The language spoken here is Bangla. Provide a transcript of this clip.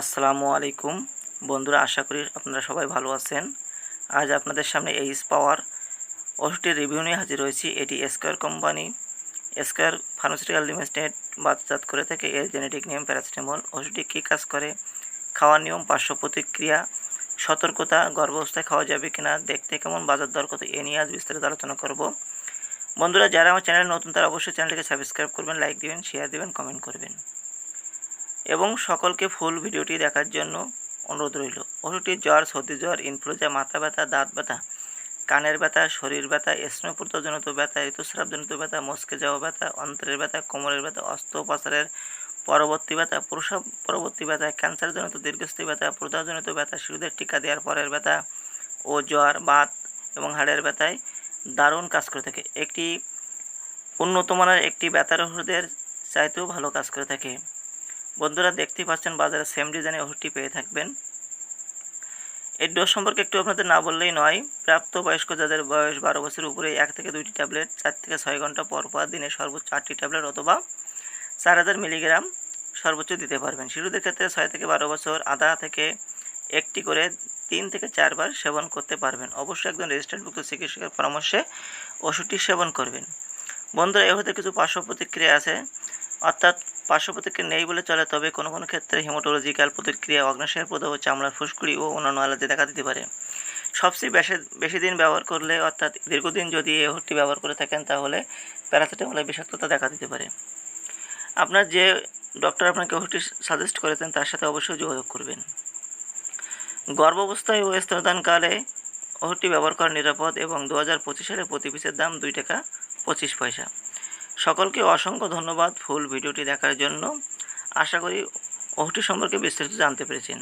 আসসালামু আলাইকুম। বন্ধুরা, আশা করি আপনারা সবাই ভালো আছেন। আজ আপনাদের সামনে এইচ পাওয়ার ওষুধটির রিভিউ নিয়ে হাজির হয়েছি। এটি Square company Square pharmaceutical limited বাজারজাত করে থাকে। এর জেনেটিক নিয়ম প্যারাসিটামল ওষুধটি কী কাজ করে? খাওয়ার নিয়ম, পার্শ্ব প্রতিক্রিয়া, সতর্কতা, গর্ভাবস্থায় খাওয়া যাবে কিনা, দেখতে কেমন, বাজার দর কত, এ নিয়ে আজ বিস্তারিত আলোচনা করব। বন্ধুরা, যারা আমার চ্যানেল নতুন, তারা অবশ্যই চ্যানেলটিকে সাবস্ক্রাইব করবেন লাইক দিবেন শেয়ার দিবেন কমেন্ট করবেন। এবং সকলকে ফুল ভিডিওটি দেখার জন্য অনুরোধ রইল। ওষুধটি জ্বর, সর্দি জ্বর ইনফ্লুয়েঞ্জা মাথা ব্যথা, দাঁত ব্যথা, কানের ব্যথা, শরীর ব্যথা স্নোপূর্তজনিত ব্যথা, ঋতুস্রাবজনিত ব্যথা মস্কে যাওয়া ব্যথা, অন্তরের ব্যথা, কোমরের ব্যথা, অস্ত্রোপচারের পরবর্তী ব্যথা, প্রসব পরবর্তী ব্যথা, ক্যান্সারজনিত দীর্ঘস্থায়ী ব্যথা, প্রদাহজনিত ব্যথা, শিশুদের টিকা দেওয়ার পরের ব্যথা ও জ্বর, বাত এবং হাড়ের ব্যথায় দারুণ কাজ করে থাকে। একটি উন্নত মানের একটি ব্যথার ওষুধের চাইতেও ভালো কাজ করে থাকে। বন্ধুরা দেখতেই পাচ্ছেন বাজারে সেম ডিজাইনের ওষুধটি পেয়ে থাকবেন। এর ডোজ সম্পর্কে একটু আপনাদের না বললেই নয়। প্রাপ্তবয়স্ক যাদের বয়স বারো বছরের উপরে, এক থেকে দুইটি ট্যাবলেট চার থেকে ছয় ঘণ্টা পর পর দিনে সর্বোচ্চ আটটি ট্যাবলেট অথবা চার হাজার মিলিগ্রাম সর্বোচ্চ দিতে পারবেন। শিশুদের ক্ষেত্রে ছয় থেকে বারো বছর, আধা থেকে একটি করে তিন থেকে চারবার সেবন করতে পারবেন। অবশ্যই একজন রেজিস্টার্ডভুক্ত চিকিৎসকের পরামর্শে ওষুধটি সেবন করবেন। বন্ধুরা, এ কিছু পার্শ্ব প্রতিক্রিয়া আছে। অর্থাৎ পার্শ্ব প্রতিক্রিয়া নেই বলে চলে, তবে কোনো কোনো ক্ষেত্রে হিমোটোলজিক্যাল প্রতিক্রিয়া অগ্নাশয়ের প্রদাহ চামড়ার ফুসকুড়ি ও অন্যান্য অ্যালার্জি দেখা দিতে পারে। সবচেয়ে বেশি বেশি দিন ব্যবহার করলে, অর্থাৎ দীর্ঘদিন যদি এই ওষুধটি ব্যবহার করে থাকেন, তাহলে প্যারাসিটামলের বিষাক্ততা দেখা দিতে পারে। আপনার যে ডক্টর আপনাকে ওষুধটি সাজেস্ট করেছেন, তার সাথে অবশ্যই যোগাযোগ করবেন। গর্ভাবস্থায় ও স্তনদানকালে ওষুধটি ব্যবহার করা নিরাপদ এবং দু হাজার পঁচিশ সালে প্রতি পিসের দাম দুই টাকা পঁচিশ পয়সা। সকলকে অসংখ্য ধন্যবাদ ফুল ভিডিওটি দেখার জন্য। আশা করি ওহটি সম্পর্কে বিস্তারিত জানতে পেরেছেন।